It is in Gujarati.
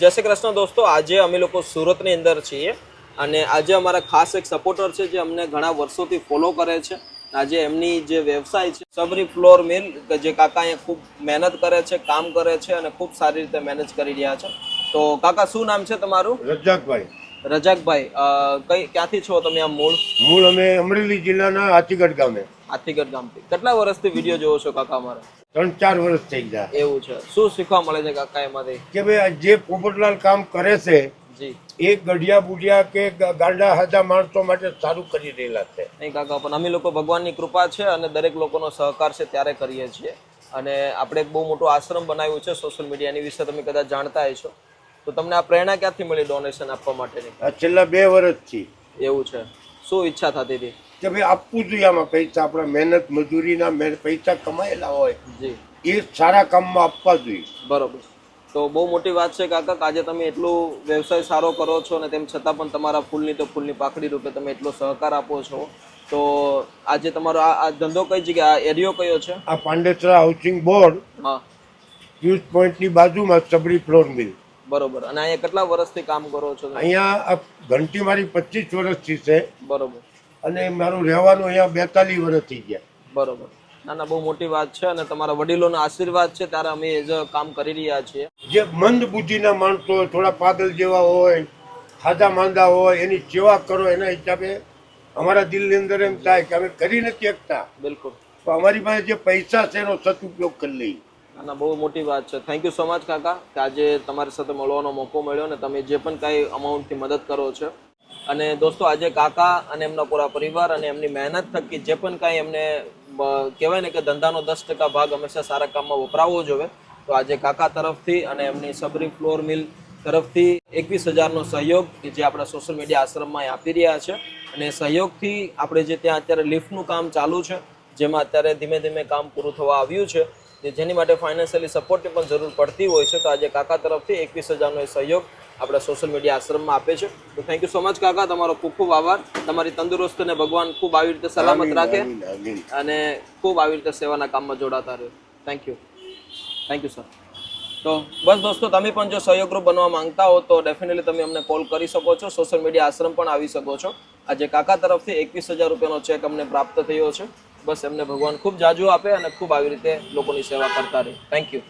જય શ્રી કૃષ્ણ દોસ્તો, આજે અમે લોકો સુરતની અંદર છીએ અને આજે અમારા ખાસ એક સપોર્ટર છે જે અમને ઘણા વર્ષોથી ફોલો કરે છે. આજે એમની જે વ્યવસાય છે, સબરી ફ્લોર મિલ જે કાકા અહીંયા ખૂબ મહેનત કરે છે, કામ કરે છે અને ખૂબ સારી રીતે મેનેજ કરી રહ્યા છે. તો કાકા, શું નામ છે તમારું? રજાકભાઈ રજાકભાઈ કઈ ક્યાંથી છો તમે આ મૂળ? મૂળ અમે અમરેલી જિલ્લાના હાથીગઢ ગામે. હાથીગઢ ગામથી. કેટલા વર્ષથી વીડિયો જોવો છો કાકા અમારા? ત્રણ ચાર વર્ષ થઈ ગયા. એવું છે. શું શીખવા મળે છે કાકા એમાંથી? કે ભાઈ જે પોપટલાલ કામ કરે છે જી. એ ગઢિયા બુઢિયા કે ગાંડા હાજા માણસો માટે સારું કરી રહેલા છે. નહીં કાકા પણ અમે લોકો ભગવાનની કૃપા છે અને દરેક લોકોનો સહકાર છે ત્યારે કરીએ છીએ. અને આપણે એક બહુ મોટું આશ્રમ બનાવ્યું છે સોશિયલ મીડિયાની વિશે તમે કદાચ જાણતા હશો. તો તમને આ પ્રેરણા ક્યાંથી મળી ડોનેશન આપવા માટેની? આ છેલ્લા બે વર્ષથી એવું છે. શું ઈચ્છા થતી હતી? કે ભાઈ આપવું જોઈએ આમાં પૈસા આપણા મહેનત મજૂરીના પૈસા કમાયેલા હોય. જી. એ સારા કામમાં આપવા જોઈએ. બરોબર. તો બહુ મોટી વાત છે કાકા આજે તમે એટલું વ્યવસાય સારો કરો છો અને તેમ છતાં પણ તમારા ફૂલની તો ફૂલની પાકડી રૂપે તમે એટલો સહકાર આપો છો. તો આજે તમારો આ ધંધો કઈ જગ્યા આ એરિયો કયો છે? આ પાંડેસરા હાઉસિંગ બોર્ડ હા. ફ્યુઝ પોઈન્ટની બાજુમાં સબરી ફ્લોર મિલ. બરોબર. અને અહીંયા કેટલા વર્ષથી કામ કરો છો અહીંયા ઘંટી મારી પચીસ વર્ષથી છે. બરોબર. અને મારું રહેવાનું અહીંયા બેતાલીસ વર્ષ થઈ ગયા. બરોબર. ના ના બહુ મોટી વાત છે અને તમારા વડીલોના આશીર્વાદ છે ત્યારે અમે એઝ અ કામ કરી રહ્યા છીએ. જે મંદ બુદ્ધિના માણસો થોડા પાગલ જેવા હોય ખાધા માંદા હોય એની સેવા કરો એના હિસાબે અમારા દિલની અંદર એમ થાય કે અમે કરી નથી શકતા. બિલકુલ. તો અમારી પાસે જે પૈસા છે એનો સદુપયોગ કરી લઈએ. ના ના બહુ મોટી વાત છે. થેન્ક યુ સો મચ કાકા, કે આજે તમારી સાથે મળવાનો મોકો મળ્યો ને તમે જે પણ કાંઈ અમાઉન્ટથી મદદ કરો છો. અને દોસ્તો, આજે કાકા અને એમના પૂરા પરિવાર અને એમની મહેનત થકી જે પણ કાંઈ એમને કહેવાય ને કે ધંધાનો દસ ટકા ભાગ હંમેશા સારા કામમાં વપરાવવો જોઈએ તો આજે કાકા તરફથી અને એમની સબરી ફ્લોર મિલ તરફથી એકવીસ હજારનો સહયોગ કે જે આપણા સોશિયલ મીડિયા આશ્રમમાં આપી રહ્યા છે. અને સહયોગથી આપણે જે ત્યાં અત્યારે લિફ્ટનું કામ ચાલુ છે, જેમાં અત્યારે ધીમે ધીમે કામ પૂરું થવા આવ્યું છે કે જેની માટે ફાઇનાન્શિયલી સપોર્ટની પણ જરૂર પડતી હોય છે તો આજે કાકા તરફથી એકવીસ હજારનો એ સહયોગ આપણા સોશિયલ મીડિયા આશ્રમમાં આપે છે. તો થેન્ક યુ સો મચ કાકા તમારો ખૂબ ખૂબ આભાર. તમારી તંદુરસ્ત અને ભગવાન ખૂબ આવી રીતે સલામત રાખે. અને ખૂબ આવી રીતે સેવાના કામમાં જોડાતા રહે. Thank you thank you sir તો બસ દોસ્તો તમે પણ જો સહયોગરૂપ બનવા માંગતા હો તો ડેફિનેટલી તમે અમને કોલ કરી શકો છો. સોશિયલ મીડિયા આશ્રમ પણ આવી શકો છો. આજે કાકા તરફથી એકવીસ હજાર રૂપિયાનો ચેક અમને પ્રાપ્ત થયો છે. બસ એમને ભગવાન ખૂબ જાજુ આપે અને ખૂબ આવી રીતે લોકોની સેવા કરતા રહે. Thank you